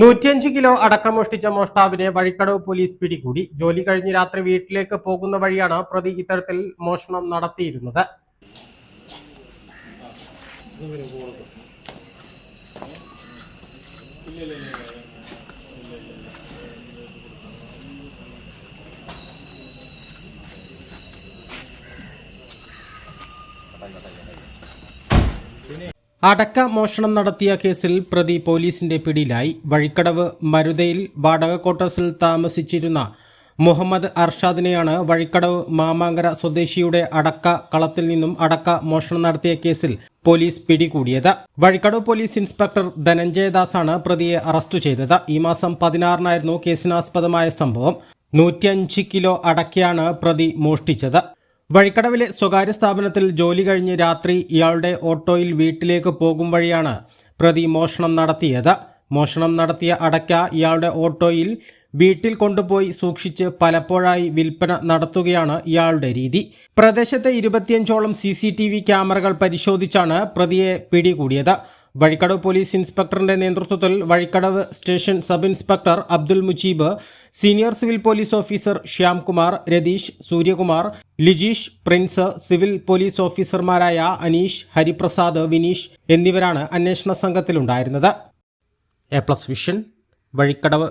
നൂറ്റിയഞ്ച് kilo അടക്കം മോഷ്ടിച്ച മോഷ്ടാവിനെ Vazhikkadavu police പിടികൂടി. ജോലി കഴിഞ്ഞ് രാത്രി വീട്ടിലേക്ക് പോകുന്ന വഴിയാണ് പ്രതി ഇത്തരത്തിൽ മോഷണം നടത്തിയിരുന്നത്. അടക്ക മോഷണം നടത്തിയ കേസിൽ പ്രതി പോലീസിന്റെ പിടിയിലായി. വഴിക്കടവ് മരുതയിൽ വാടക ക്വാർട്ടേഴ്സിൽ താമസിച്ചിരുന്ന മുഹമ്മദ് അർഷാദിനെയാണ് വഴിക്കടവ് മാമാങ്കര സ്വദേശിയുടെ അടക്ക കളത്തിൽ നിന്നും അടക്ക മോഷണം നടത്തിയ കേസിൽ പോലീസ് പിടികൂടിയത്. വഴിക്കടവ് പോലീസ് ഇൻസ്പെക്ടർ ധനഞ്ജയദാസാണ് പ്രതിയെ അറസ്റ്റ് ചെയ്തത്. ഈ മാസം പതിനാറിനായിരുന്നു കേസിനാസ്പദമായ സംഭവം. നൂറ്റിയഞ്ച് കിലോ അടക്കയാണ് പ്രതി മോഷ്ടിച്ചത്. വഴിക്കടവിലെ സ്വകാര്യ സ്ഥാപനത്തിൽ ജോലി കഴിഞ്ഞ് രാത്രി ഇയാളുടെ ഓട്ടോയിൽ വീട്ടിലേക്ക് പോകും വഴിയാണ് പ്രതി മോഷണം നടത്തിയത്. മോഷണം നടത്തിയ അടയ്ക്ക ഇയാളുടെ ഓട്ടോയിൽ വീട്ടിൽ കൊണ്ടുപോയി സൂക്ഷിച്ച് പലപ്പോഴായി വിൽപ്പന നടത്തുകയാണ് ഇയാളുടെ രീതി. പ്രദേശത്തെ ഇരുപത്തിയഞ്ചോളം സി സി ടി വി ക്യാമറകൾ പരിശോധിച്ചാണ് പ്രതിയെ പിടികൂടിയത്. വഴിക്കടവ് പോലീസ് ഇൻസ്പെക്ടറിന്റെ നേതൃത്വത്തിൽ Vazhikkadavu station sub inspector Abdul Mujeeb senior civil police officer Shyamkumar Ratheesh Suryakumar Lijeesh Prince civil police ഓഫീസർമാരായ അനീഷ് ഹരിപ്രസാദ് വിനീഷ് എന്നിവരാണ് അന്വേഷണ സംഘത്തിലുണ്ടായിരുന്നത്. A plus vision Vazhikkadavu.